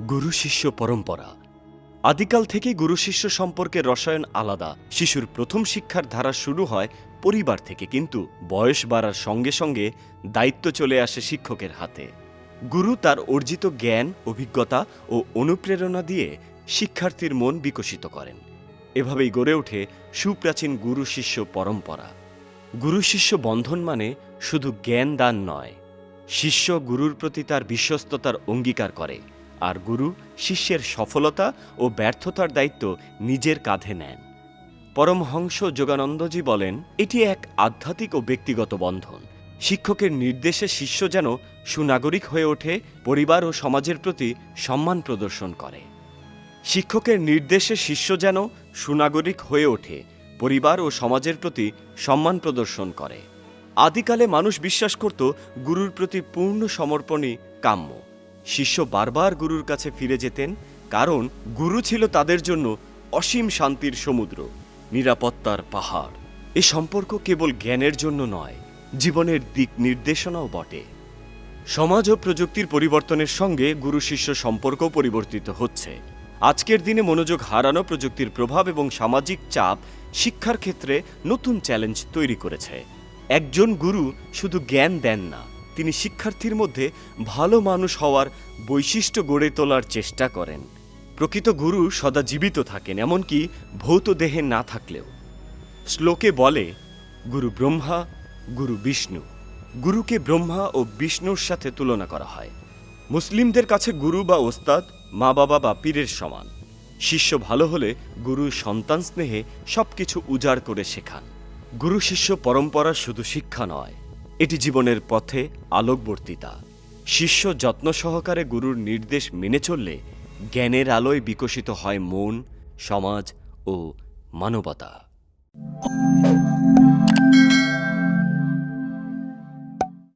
গুরু শিষ্য পরম্পরা। আদিকাল থেকে গুরু শিষ্য সম্পর্কে রসায়ন আলাদা। শিশুর প্রথম শিক্ষার ধারা শুরু হয় পরিবার থেকে, কিন্তু বয়স বাড়ার সঙ্গে সঙ্গে দায়িত্ব চলে আসে শিক্ষকের হাতে। গুরু তার অর্জিত জ্ঞান, অভিজ্ঞতা ও অনুপ্রেরণা দিয়ে শিক্ষার্থীর মন বিকশিত করেন। এভাবেই গড়ে ওঠে সুপ্রাচীন গুরু শিষ্য পরম্পরা। গুরু শিষ্য বন্ধন মানে শুধু জ্ঞান দান নয়। শিষ্য গুরুর প্রতি তার বিশ্বস্ততার অঙ্গীকার করে। আর গুরু শিষ্যের সফলতা ও ব্যর্থতার দায়িত্ব নিজের কাঁধে নেন। পরমহংস যোগানন্দজি বলেন, এটি এক আধ্যাত্মিক ও ব্যক্তিগত বন্ধন। শিক্ষকের নির্দেশে শিষ্য যেন সুনাগরিক হয়ে ওঠে, পরিবার ও সমাজের প্রতি সম্মান প্রদর্শন করে। শিক্ষকের নির্দেশে শিষ্য যেন সুনাগরিক হয়ে ওঠে, পরিবার ও সমাজের প্রতি সম্মান প্রদর্শন করে। আদিকালে মানুষ বিশ্বাস করত, গুরুর প্রতি পূর্ণ সমর্পণই কাম্য। শিষ্য বারবার গুরুর কাছে ফিরে যেতেন, কারণ গুরু ছিল তাদের জন্য অসীম শান্তির সমুদ্র, নিরাপত্তার পাহাড়। এ সম্পর্ক কেবল জ্ঞানের জন্য নয়, জীবনের দিক নির্দেশনাও বটে। সমাজ ও প্রযুক্তির পরিবর্তনের সঙ্গে গুরু শিষ্য সম্পর্ক পরিবর্তিত হচ্ছে। আজকের দিনে মনোযোগ হারানো প্রযুক্তির প্রভাব এবং সামাজিক চাপ শিক্ষার ক্ষেত্রে নতুন চ্যালেঞ্জ তৈরি করেছে। একজন গুরু শুধু জ্ঞান দেন না তিনি শিক্ষার্থীর মধ্যে ভালো মানুষ হওয়ার বৈশিষ্ট্য গড়ে তোলার চেষ্টা করেন। প্রকৃত গুরু সদা জীবিত থাকেন, এমনকি ভৌত দেহে না থাকলেও। শ্লোকে বলে, গুরু ব্রহ্মা, গুরু বিষ্ণু। গুরুকে ব্রহ্মা ও বিষ্ণুর সাথে তুলনা করা হয়। মুসলিমদের কাছে গুরু বা ওস্তাদ মা বাবা বা পীরের সমান। শিষ্য ভালো হলে গুরু সন্তান স্নেহে সবকিছু উজাড় করে শেখান। গুরু শিষ্য পরম্পরা শুধু শিক্ষা নয় এটি জীবনের পথে আলোকবর্তিতা। শিষ্য যত্ন সহকারে গুরুর নির্দেশ মেনে চললে জ্ঞানের আলোয় বিকশিত হয় মন, সমাজ ও মানবতা।